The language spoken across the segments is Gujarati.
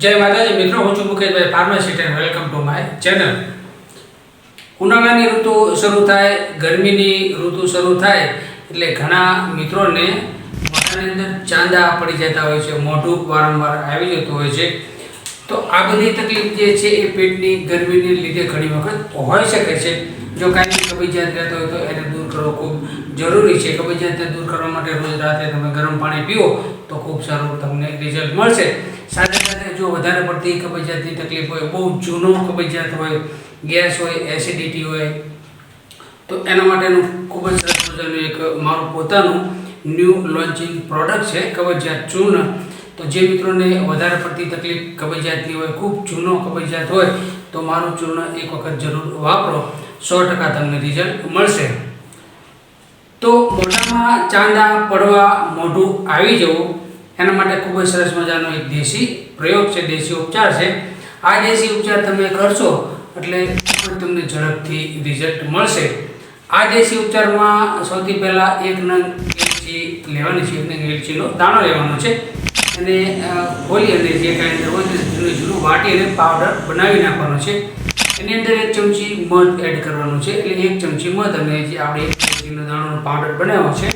જય માતાજી, મિત્રો, હું છું Mukeshbhai pharmacist and welcome to my channel ઉનાળાની ઋતુ શરૂ થાય, ગરમીની ઋતુ શરૂ થાય, એટલે ઘણા મિત્રોને મોઢાની અંદર ચાંદા પડી જતા હોય છે, મોઢું વારંવાર આવી જતું હોય છે. તો આ બધી તકલીફ જે છે એ પેટની ગરમીને લીધે ઘણી વખત હોઈ શકે છે. જો કાંઈ કબજિયાત રહેતો હોય તો એને દૂર કરવો ખૂબ જરૂરી છે. કબજિયાતને દૂર કરવા માટે રોજ રાતે તમે ગરમ પાણી પીવો તો ખૂબ સારું તમને રિઝલ્ટ મળશે. સાથે સાથે જો વધારે પડતી કબજિયાતની તકલીફ હોય, બહુ જૂનો કબજિયાત હોય, ગેસ હોય એસિડિટી હોય, તો એના માટેનું ખૂબ જ સરસ મજાનું એક મારું પોતાનું ન્યૂ લોન્ચિંગ પ્રોડક્ટ છે કબજિયાત ચૂર્ણ તો જે મિત્રોને વધારે પડતી તકલીફ કબજિયાતની હોય, ખૂબ જૂનો કબજિયાત હોય, તો મારું ચૂર્ણ એક વખત જરૂર વાપરો. સો ટકા તમને રિઝલ્ટ મળશે. તો મોઢામાં ચાંદા પડવા મોઢું આવી જવું. એના માટે ખૂબ જ સરસ મજાનો એક દેશી પ્રયોગ છે, દેશી ઉપચાર છે. આ દેશી ઉપચાર તમે કરશો એટલે તમને ઝડપથી રિઝલ્ટ મળશે. આ દેશી ઉપચારમાં સૌથી પહેલાં એક નંગ એલચી લેવાની છે, એક નંગ એલચીનો દાણો લેવાનો છે. અને ખોલી અને જે કાંઈ અંદર હોય જૂનું જૂનું વાટી અને પાવડર બનાવી નાખવાનો છે. એની અંદર એક ચમચી મધ એડ કરવાનું છે, એટલે એક ચમચી મધ અને જે આપણે દાણાનો પાવડર બનાવ્યો છે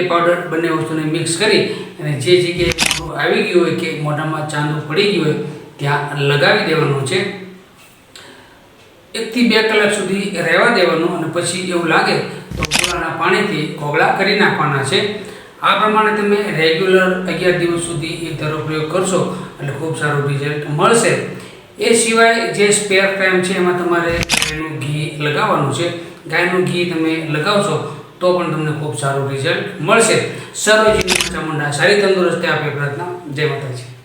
એ પાવડર બંને વસ્તુને મિક્સ કરી અને જે જગ્યાએ આવી ગયું હોય કે મોઢામાં ચાંદુ પડી ગયું હોય, ત્યાં લગાવી દેવાનું છે. એકથી બે કલાક સુધી રહેવા દેવાનું અને પછી એવું લાગે તો ગોળાના પાણીથી કોગળા કરી નાખવાના છે. આ પ્રમાણે તમે રેગ્યુલર અગિયાર દિવસ સુધી એ ધરો પ્રયોગ કરશો એટલે ખૂબ સારું રિઝલ્ટ મળશે. એ સિવાય જે સ્પેર ટાઈમ છે એમાં તમારે ગાયનું ઘી લગાવવાનું છે. ગાયનું ઘી તમે લગાવશો તો પણ તમને ખૂબ સારું રિઝલ્ટ મળશે. સર્વજીવન ચામુંડા સારી તંદુરસ્તી આપે પ્રાર્થના. જય માતાજી.